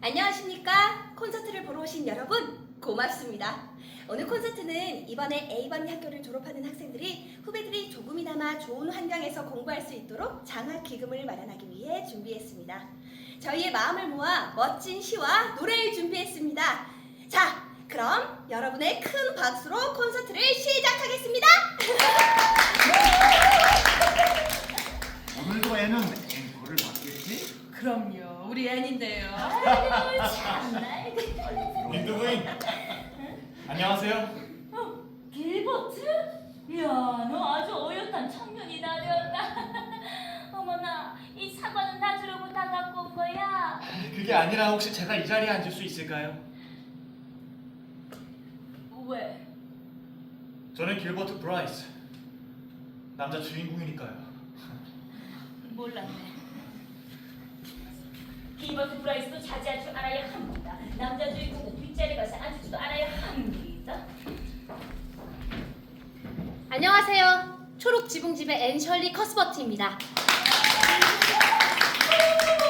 안녕하십니까? 콘서트를 보러 오신 여러분, 고맙습니다. 오늘 콘서트는 이번에 A반 학교를 졸업하는 학생들이 후배들이 조금이나마 좋은 환경에서 공부할 수 있도록 장학 기금을 마련하기 위해 준비했습니다. 저희의 마음을 모아 멋진 시와 노래를 준비했습니다. 여러분의 큰 박수로 콘서트를 시작하겠습니다. 오늘도 애는 앵콜을 받겠지? 그럼요. 우리 앤인데요. 아이고 참나. 민두 부인 안녕하세요 어, 길버트? 이야, 너 아주 어엿한 청년이다, 되었다. 어머나, 이 사과는 나 주려고 다 갖고 온 거야. 그게 아니라 혹시 제가 이 자리에 앉을 수 있을까요? 왜? 저는 길버트 브라이스 남자 주인공이니까요 몰랐네. 길버트 브라이스도 자제할 줄 알아야 합니다. 남자 주인공은 뒷자리 가서 앉을 줄도 알아야 합니다. 안녕하세요. 초록 지붕집의 앤셜리 커스버트입니다.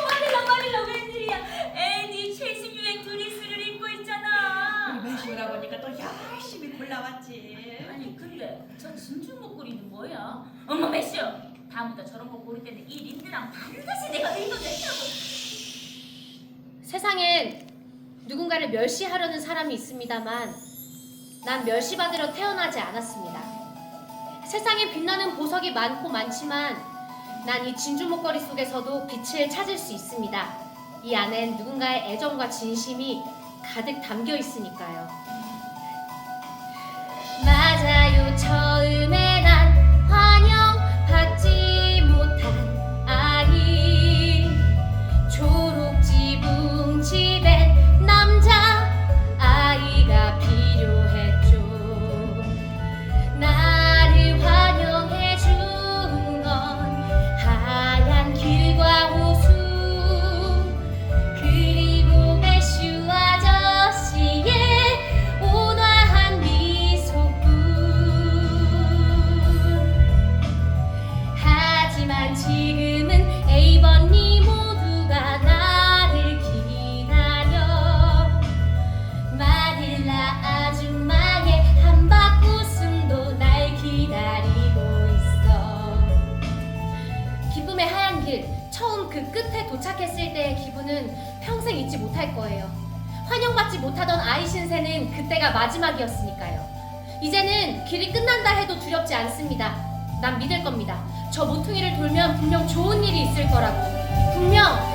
마릴라, 마릴라, 웬일이야? 애니 최신 유행 드리스를 입고 있잖아. 우리 매시오라 보니까 또 골라왔지. 아니 근데 저 진주 목걸이는 뭐야? 어머 매쇼 다음부터 저런 거 고를 때는 이 린드랑 반드시 내가 읽어냈다고 세상엔 누군가를 멸시하려는 사람이 있습니다만 난 멸시받으려 태어나지 않았습니다. 세상에 빛나는 보석이 많고 많지만 난 이 진주 목걸이 속에서도 빛을 찾을 수 있습니다. 이 안엔 누군가의 애정과 진심이 가득 담겨 있으니까요. 그 끝에 도착했을 때의 기분은 평생 잊지 못할 거예요. 환영받지 못하던 아이 신세는 그때가 마지막이었으니까요. 이제는 길이 끝난다 해도 두렵지 않습니다. 난 믿을 겁니다. 저 모퉁이를 돌면 분명 좋은 일이 있을 거라고. 분명